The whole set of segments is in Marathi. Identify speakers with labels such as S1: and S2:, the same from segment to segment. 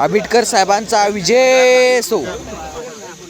S1: आंबेडकर साहेबांचा विजय
S2: सो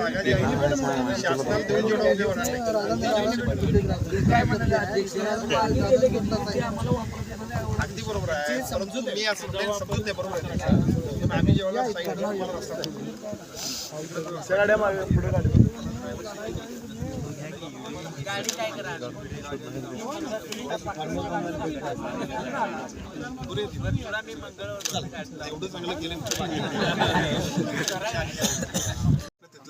S2: आजच्या माझ्या असं घेऊन
S3: अगदी बरोबर आहे परंतु मी असं समजून ते बरोबर आहे पण आम्ही जेव्हा रस्ता
S2: गाड्या मागे पुढे गाडी
S3: एवढं चांगलं केलं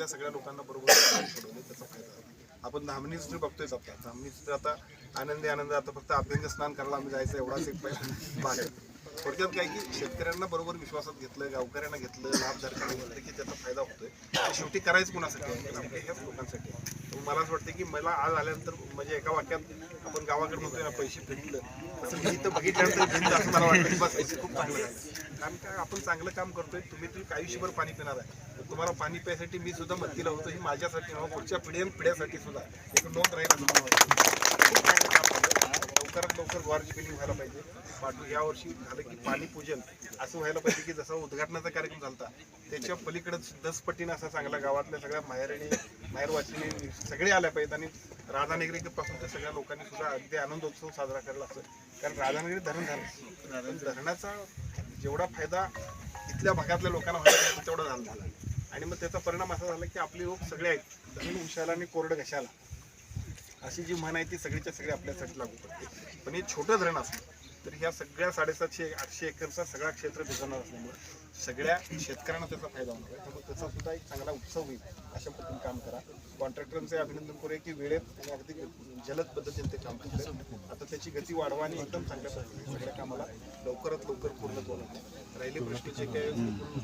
S3: तिथल्या सगळ्या लोकांना बरोबर त्याचा फायदा झाला. आपण धामणी स्त्री बघतोय आता धामणी स्त्री आता आनंदी आनंद आता फक्त अभ्यंग स्नान करायला आम्ही जायचं एवढाच एक पहिला भाग आहे. थोडक्यात काय की शेतकऱ्यांना बरोबर विश्वासात घेतलं गावकऱ्यांना घेतलं लाभधारकांना घेतलं की त्याचा फायदा होतोय. शेवटी करायचं कोणासाठी ह्याच लोकांसाठी मला असं वाटतं की मला आज आल्यानंतर म्हणजे एका वाक्यात आपण गावाकडे म्हणतो ना पैसे भेटलं. असं मी इथं बघितल्यानंतर भिंत असं मला वाटतं की बस पैसे खूप चांगलं आहे कारण का आपण चांगलं काम करतोय तुम्ही तुम्ही आयुष्यभर पाणी पिणार आहे. तर तुम्हाला पाणी प्यायसाठी मी सुद्धा मत्तीला होतो ही माझ्यासाठी हो, पुढच्या पिढ्यान पिढ्यासाठी सुद्धा. एक नोंद राहील. खूप चांगलं काम लवकरात लवकर गुवारची बिलिंग व्हायला पाहिजे. पाठू यावर्षी झालं की पाणी पूजन असं व्हायला पाहिजे की जसा उद्घाटनाचा कार्यक्रम झाला त्याच्या पलीकडे दस पटीनं असा चांगला गावातल्या सगळ्या माहेरणी माहेरवाचीने सगळे आल्या पाहिजेत आणि राधानगरीपासून त्या सगळ्या लोकांनी सुद्धा अगदी आनंदोत्सव साजरा करायला असं. कारण राधानगरी धरण झालं. धरणाचा जेवढा फायदा इथल्या भागातल्या लोकांना व्हायला तेवढा झाला झाला. आणि मग त्याचा परिणाम असा झाला की आपले लोक सगळे आहेत. धरण उशाला आणि कोरडं घशाला. अशी जी म्हण आहे ती सगळीच्या सगळी आपल्यासाठी लागू पडते. पण हे छोटं धरण असलं तर ह्या सगळ्या साडेसातशे आठशे एकरचा सगळा क्षेत्र भिजवणार असल्यामुळे सगळ्या शेतकऱ्यांना त्याचा फायदा होणार आहे. त्यामुळे त्याचा सुद्धा एक चांगला उत्सव होईल अशा पद्धतीने काम करा. कॉन्ट्रॅक्टरांचे अभिनंदन करूया की वेळेत आणि अगदी जलद पद्धतीने ते काम करतात आता त्याची गती वाढवा आणि एकदम चांगल्या पद्धतीने सगळ्या कामाला लवकरात लवकर पूर्ण करून राहिले प्रश्न जे काय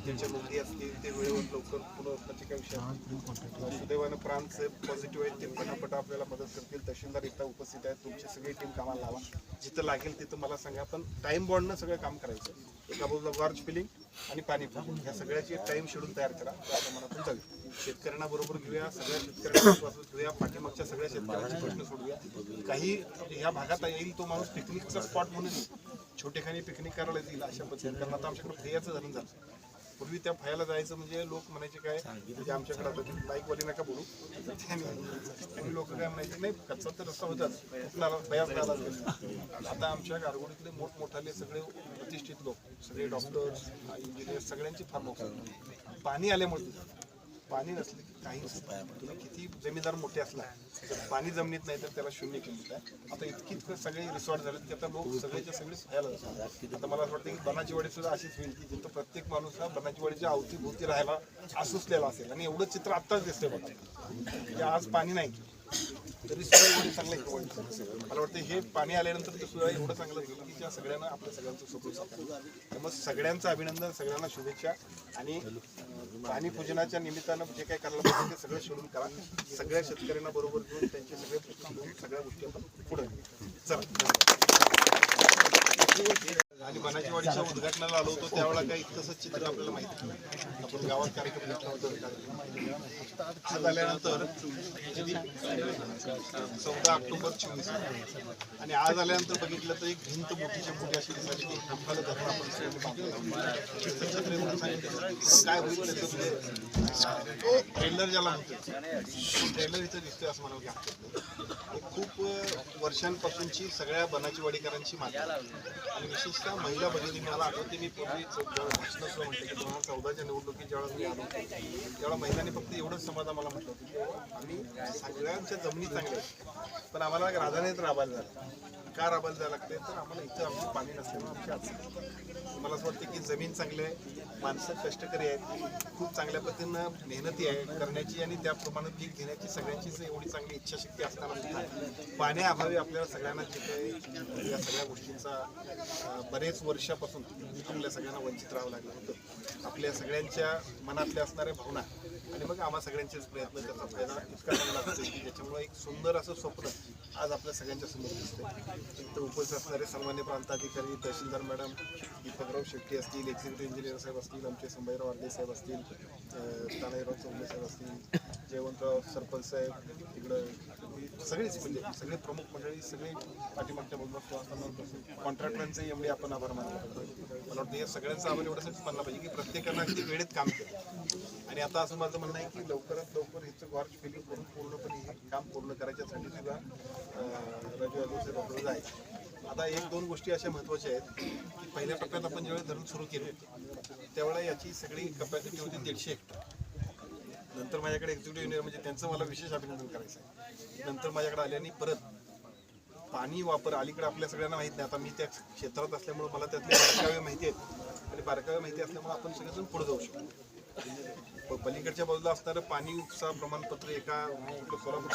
S3: त्यांच्या नोंदी असतील ते वेळेवर लवकर पूर्ण होण्याचे काय विषय सुदैवानं प्रांतचे पॉझिटिव्ह आहेत ते पटापट आपल्याला मदत करतील. तहसीलदार इथं उपस्थित आहेत. तुमची सगळी टीम कामाला लावा. जिथं लागेल तिथं मला सांगा. पण टाईम बॉन्डनं सगळं काम करायचं. एका बाजूला वार्ज फिलिंग आणि पाणी फिलिंग ह्या सगळ्याची टाइम शेड्यूल तयार करा. त्याप्रमाणे आपण जाऊ शेतकऱ्यांना बरोबर घेऊया सगळ्या शेतकऱ्यांना घेऊया पाठीमागच्या सगळ्या शेतकऱ्यांचे प्रश्न सोडूया काही ह्या भागात येईल तो माणूस पिकनिकचा स्पॉट म्हणून छोटेखानी पिकनिक करायला येईल अशा पद्धतीने. कारण आता आमच्याकडे फयाचं धरण झालं. पूर्वी त्या फयाला जायचं म्हणजे लोक म्हणायचे काय म्हणजे आमच्याकडे आता बाईकवाली नका बोलू. आणि लोक काय म्हणायचे नाही कच्चा तर रस्ता होताच. बयाच झाला आता आमच्या गारगोडीतले मोठमोठाले सगळे प्रतिष्ठित लोक सगळे डॉक्टर्स इंजिनियर्स सगळ्यांची फार पाणी आल्यामुळे पाणी नसलं की काहीच तुम्ही किती जमीनदार मोठे असला जर पाणी जमिनीत नाही तर त्याला शून्य किंमत आहे. आता इतकी इतकं सगळे रिसॉर्ट झाले की आता लोक सगळेच्या सगळे व्हायला जातात. आता मला असं वाटतं की बनाची वाडी सुद्धा अशीच होईल की जिथं प्रत्येक माणूस हा बनाची वाडीच्या अवतीभोवती राहायला असुसलेला असेल. आणि एवढं चित्र आत्ताच दिसतंय बघा. की आज पाणी नाही. तरी सुद्धा एवढी चांगलं मला वाटतं हे पाणी आल्यानंतर ते सुद्धा एवढं चांगलं झालं की सगळ्यांना आपल्या सगळ्यांचं सपोर्ट साकारलं त्यामुळे सगळ्यांचं अभिनंदन सगळ्यांना शुभेच्छा आणि पाणी पूजनाच्या निमित्तानं जे काही करायला पाहिजे ते सगळं शोधून करा. सगळ्या शेतकऱ्यांना बरोबर घेऊन त्यांचे सगळे प्रश्न घेऊन सगळ्या गोष्टी आपण पुढे चला. आणि बनाची वाडीच्या उद्घाटनाला आलो होतो त्यावेळेला काही तसं चित्र आपल्याला माहिती नाही. आपण गावात कार्यक्रम घेतला होता आज आल्यानंतर चौदा ऑक्टोबर चोवीस. आणि आज आल्यानंतर बघितलं तर एक भिंत मोठीच्या मोठी अशी दिसायची की आम्हाला धरण आपण काय होईल त्याचं ट्रेलर ज्याला म्हणतो ट्रेलर इथं दिसतोय असं म्हणाल की खूप वर्षांपासूनची सगळ्या बनाची वाडीकरांची मागणी. आणि विशेषतः महिला भगिनी मला आठवते मी पूर्वी भाषणात म्हटलं की दोन हजार चौदाच्या निवडणुकीत ज्यावेळेस मी आलो तेव्हा महिलांनी फक्त एवढंच समाधान मला म्हटलं होतं की आम्ही सगळ्यांच्या जमिनी चांगल्या पण आम्हाला राधानेच राबायला झालं. का राबायला जायला लागते तर आम्हाला इथं आमचं पाणी नसल्यामुळे आमची अडचण मला असं वाटतं की जमीन चांगली आहे माणसं कष्टकरी आहेत खूप चांगल्या पद्धतीनं मेहनती आहे करण्याची आणि त्याप्रमाणे पीक घेण्याची सगळ्यांचीच एवढी चांगली इच्छाशक्ती असताना सुद्धा पाण्याअभावी आपल्याला सगळ्यांना तिथे या सगळ्या गोष्टींचा बरे बरेच वर्षापासून आपल्या सगळ्यांना वंचित राहावं लागलं होतं. आपल्या सगळ्यांच्या मनातल्या असणाऱ्या भावना. आणि मग आम्हा सगळ्यांचेच प्रयत्न त्याचा फायदा इतका चांगला होतो की त्याच्यामुळे एक सुंदर असं स्वप्न आज आपल्या सगळ्यांच्या समोर दिसतंय. इथं उपस्थित असणारे सामान्य प्रांताधिकारी तहसीलदार मॅडम दीपकराव शेट्टी असतील एक्झिक्युटिव्ह इंजिनियर साहेब असतील आमचे संभाजीराव आडले साहेब असतील तानाजीराव चौगले साहेब असतील जयवंतराव सरपंच साहेब इकडं सगळेच म्हणजे सगळे प्रमुख मंडळी सगळे पाठीमागच्या बाजूला कॉन्ट्रॅक्टरांचे एवढे आपण आभार मानला मला वाटतं या सगळ्यांचा आभार एवढ्यासाठी मानला पाहिजे की प्रत्येकानं अगदी वेळेत काम केलं. आणि आता असं माझं म्हणणं आहे की लवकरात लवकर हिचं गॉर्ज फिलिंग करून पूर्णपणे हे काम पूर्ण करायच्यासाठी सुद्धा राजू यादव साहेब आपल्याला आता एक दोन गोष्टी अशा महत्त्वाच्या आहेत की पहिल्या टप्प्यात आपण ज्यावेळेस धरण सुरू केले त्यावेळेला याची सगळी कपॅसिटी होती दीडशे हेक्टर. नंतर माझ्याकडे एक्झिक्युटिव्ह इंजिनियर म्हणजे त्यांचं मला विशेष अभिनंदन करायचं आहे. नंतर माझ्याकडे आल्याने परत पाणी वापर अलीकडे आपल्या सगळ्यांना माहीत नाही. आता मी त्या क्षेत्रात असल्यामुळे मला त्यातले बारकावे माहिती आहेत. आणि बारकावे माहिती असल्यामुळे आपण सगळेजण पुढे जाऊ शकतो. पलीकडच्या बाजूला असणारं पाणी उपसा प्रमाणपत्र एका सोलापूर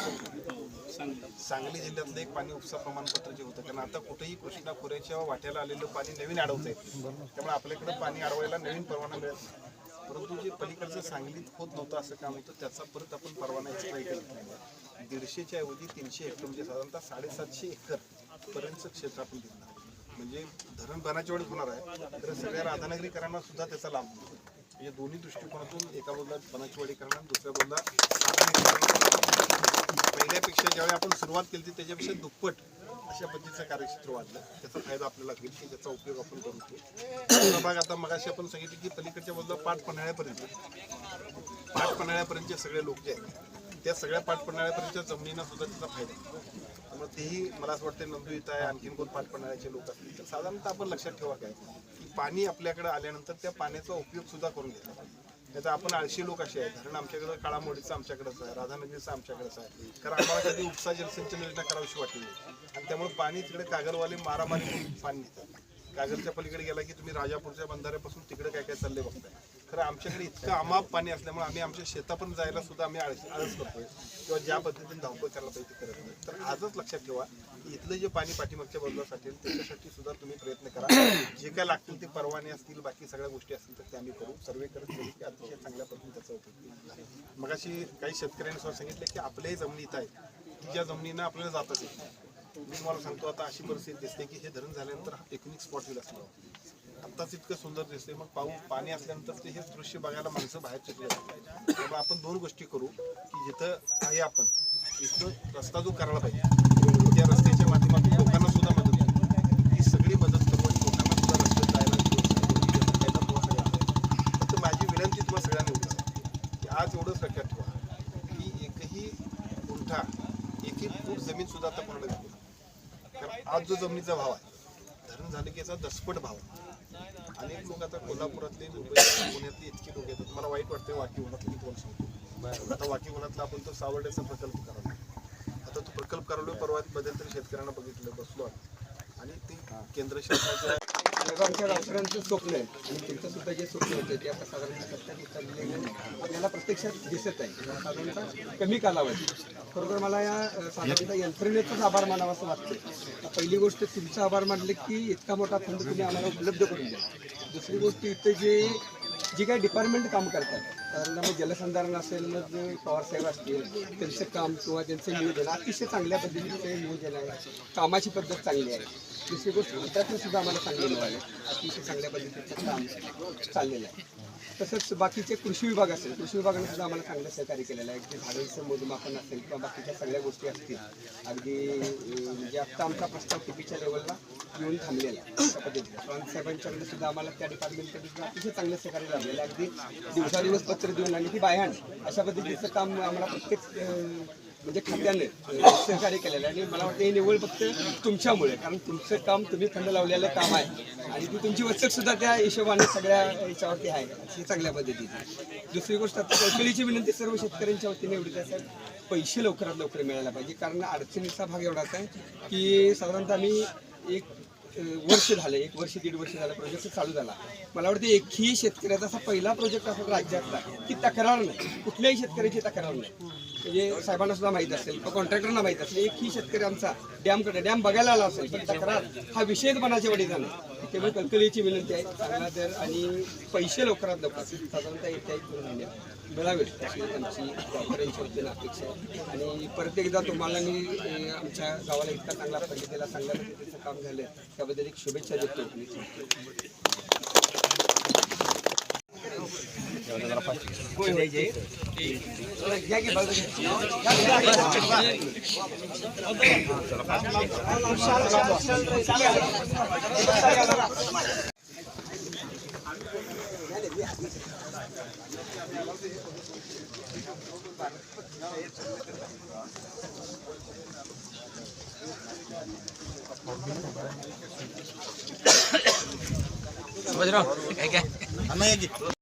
S3: सांगली. जिल्ह्यातलं एक पाणी उपसा प्रमाणपत्र जे होतं कारण आता कुठेही कृष्णा खोऱ्याच्या वाट्याला आलेलं पाणी नवीन अडवत आहे त्यामुळे आपल्याकडे पाणी अडवायला नवीन परवाना मिळत नाही परंतु जे पलीकडचं सांगलीत होत नव्हतं असं काम होतं त्याचा परत आपण परवाना एक्सपाय केला दीडशेच्या ऐवजी तीनशे हेक्टर म्हणजे साधारणतः साडेसातशे एकर पर्यंतचं क्षेत्र आपण घेतलं म्हणजे धरण बनाच्या वेळेस होणार आहे तर सगळ्या राधानगरीकरांना सुद्धा त्याचा लाभ होतो म्हणजे दोन्ही दृष्टिकोनातून एका बाजूला बनाचवाडीकरांना दुसऱ्या बाजूला पहिल्यापेक्षा ज्यावेळी आपण सुरुवात केली होती त्याच्यापेक्षा दुप्पट अशा पद्धतीचं कार्यक्षेत्र वाढलं. त्याचा फायदा आपल्याला होईल की त्याचा उपयोग आपण करू दुसरा भाग आता मगाशी आपण सांगितली की पलीकडच्या बाजूला पाठ पन्हाळ्यापर्यंत. पाठ पन्हाळ्यापर्यंतचे सगळे लोक जे आहेत त्या सगळ्या पाठ पन्हाळ्यापर्यंतच्या जमिनींना सुद्धा त्याचा फायदा आहे. त्यामुळे तेही मला असं वाटतं नंदू इथं आहे आणखीन कोण पाठ पन्हाळ्याचे लोक असतील. तर साधारणतः आपण लक्षात ठेवा काय की पाणी आपल्याकडे आल्यानंतर त्या पाण्याचा उपयोग सुद्धा करून घेतला पाहिजे नाही तर आपण आळशी लोक असे आहेत कारण आमच्याकडं काळामोडीचं आमच्याकडंच आहे राधानगरीचं आमच्याकडंच आहे. कारण आम्हाला कधी उपसा जलसिंचन योजना करावीशी वाटली नाही. त्यामुळे पाणी तिकडे कागलवाले मारामारी पाणी नेतात कागलच्या पलीकडे गेला की तुम्ही राजापूरच्या बंधाऱ्यापासून तिकडे काय काय चालले बघताय. खरं आमच्याकडे इतकं अमाप पाणी असल्यामुळे आम्ही आमच्या शेतापर्यंत जायला सुद्धा आम्ही आळस आळस करतोय. किंवा ज्या पद्धतीने धावपळ करायला पाहिजे ते करत नाही. तर आजच लक्षात ठेवा की इथलं जे पाणी पाठीमागच्या बाजूला साठेल त्याच्यासाठी सुद्धा तुम्ही प्रयत्न करा. जे काय लागतील ते परवाने असतील बाकी सगळ्या गोष्टी असतील तर ते आम्ही करू. सर्वे करत गेले की अतिशय चांगल्या पद्धतीने त्याचा उपयोग मग मगाशी काही शेतकऱ्यांनी सुद्धा सांगितलं की आपल्याही जमिनीत इथं आहेत की ज्या जमिनीनं आपल्याला जातच येत नाही. मी तुम्हाला सांगतो आता अशी परिस्थिती दिसते की हे धरण झाल्यानंतर हा स्पॉट येईल असं आत्ताच इतकं सुंदर दिसते मग पाऊस पाणी असल्यानंतर ते हेच दृश्य बघायला माणसं बाहेर चिकले त्यामुळे आपण दोन गोष्टी करू की जिथं आहे आपण इथं रस्ता जो करायला पाहिजे. त्या रस्त्याच्या माध्यमातून लोकांना सुद्धा मदत करू ही सगळी मदत करून लोकांना सुद्धा रस्त्यात जायला व्यवस्था फक्त माझी विनंती तुम्हाला सगळ्यांना एवढंच की आज एवढंच लक्षात ठेवा की एकही गुंठा एकही फूट जमीन सुद्धा आता कोणाला आज जो जमिनीचा भाव आहे धरण झालं की याचा दसपट भाव अनेक लोक आता कोल्हापुरातले पुण्यातले इतके लोक येतात मला वाईट वाटतं वाकी उन्हात मी तुम्हाला सांगतो. आता वाकी उन्हातला आपण तो सावर्ड्याचा प्रकल्प करावा आता तो प्रकल्प करावलो परवा मध्यंतरी शेतकऱ्यांना बघितलं बसलो. आणि ते केंद्र शासनाच्या
S4: आमच्या डॉक्टरांचं स्वप्न आहे. आणि त्यांचं सुद्धा जे स्वप्न होतं ते आता साधारण आपल्याला प्रत्यक्षात दिसत आहे. साधारणतः कमी कालावधी खरोखर मला या साधारणतः यंत्रणेचाच आभार मानावा असं वाटतं पहिली गोष्ट तुमचा आभार मानले की इतका मोठा फंड तुम्ही आम्हाला उपलब्ध करून द्या. दुसरी गोष्ट इथं जे जी काही डिपार्टमेंट काम करतात कारण मग जलसंधारण असेल मग पवार साहेब असतील त्यांचं काम किंवा त्यांचं नियोजन अतिशय चांगल्या पद्धतीचं नियोजन आहे. कामाची पद्धत चांगली आहे. दुसरी गोष्ट त्यातून सुद्धा आम्हाला सांगितलं पाहिजे अतिशय चांगल्या पद्धतीचं काम चाललेलं आहे. तसंच बाकीचे कृषी विभाग असेल कृषी विभागाने सुद्धा आम्हाला चांगलं सहकार्य केलेलं आहे. अगदी झाडांचं मोजमापन असेल किंवा बाकीच्या सगळ्या गोष्टी असतील अगदी म्हणजे आत्ता आमचा प्रस्ताव टीपीच्या लेवलला येऊन थांबलेला आहे. अशा पद्धतीने साहेबांच्याकडे सुद्धा आम्हाला त्या डिपार्टमेंटकडे सुद्धा अतिशय चांगलं सहकार्य लाभलेलं आहे. अगदी दिवसादिवस पत्र देऊन आणि ती बायहाण अशा पद्धतीचं काम आम्हाला प्रत्येक म्हणजे खात्याने सहकार्य केलेलं आहे. आणि मला वाटतं हे निवड फक्त तुमच्यामुळे कारण तुमचं काम तुम्ही थंड लावलेलं काम आहे. आणि ती तुमची वचक सुद्धा त्या हिशोबाने सगळ्या याच्यावरती आहे ही चांगल्या पद्धतीची दुसरी गोष्ट आता कौशलीची विनंती सर्व शेतकऱ्यांच्या वतीने एवढीच आहे पैसे लवकरात लवकर मिळायला पाहिजे. कारण अडचणीचा भाग एवढाच आहे की साधारणतः आम्ही एक वर्ष झालं एक वर्ष दीड वर्ष झालं प्रोजेक्ट चालू झाला. मला वाटतं एकही शेतकऱ्याचा असा पहिला प्रोजेक्ट असा राज्यातला की तक्रार नाही. कुठल्याही शेतकऱ्याची तक्रार नाही. म्हणजे साहेबांना सुद्धा माहीत असेल कॉन्ट्रॅक्टरना माहीत असेल एक ही शेतकरी आमचा डॅमकडे डॅम बघायला आला असेल पण तक्रार हा विषयपणाच्या वडील झाला. त्यामुळे कलकलीची विनंती आहे चांगला दर आणि पैसे लवकरात लवकर साधारणतः येत्या एक दोन महिन्यात मिळावेत अशी आमची कॉन्फरन्सच्या वतीनं अपेक्षा आहे. आणि परत एकदा तुम्हाला मी आमच्या गावाला इतका चांगला पद्धतीला सांगायला त्याचं काम झालं त्याबद्दल एक शुभेच्छा देतो. बजराव काय काय?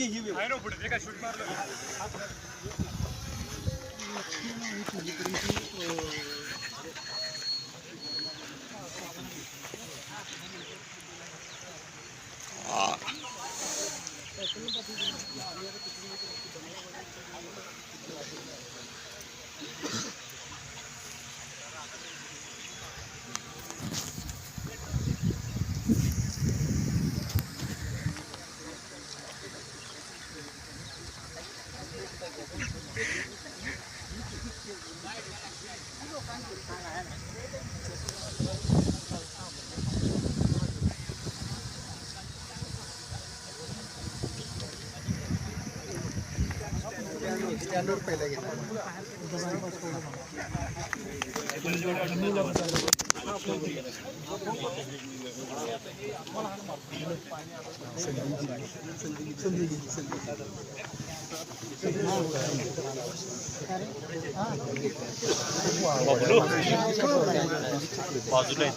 S4: मागे घेऊया बाजूला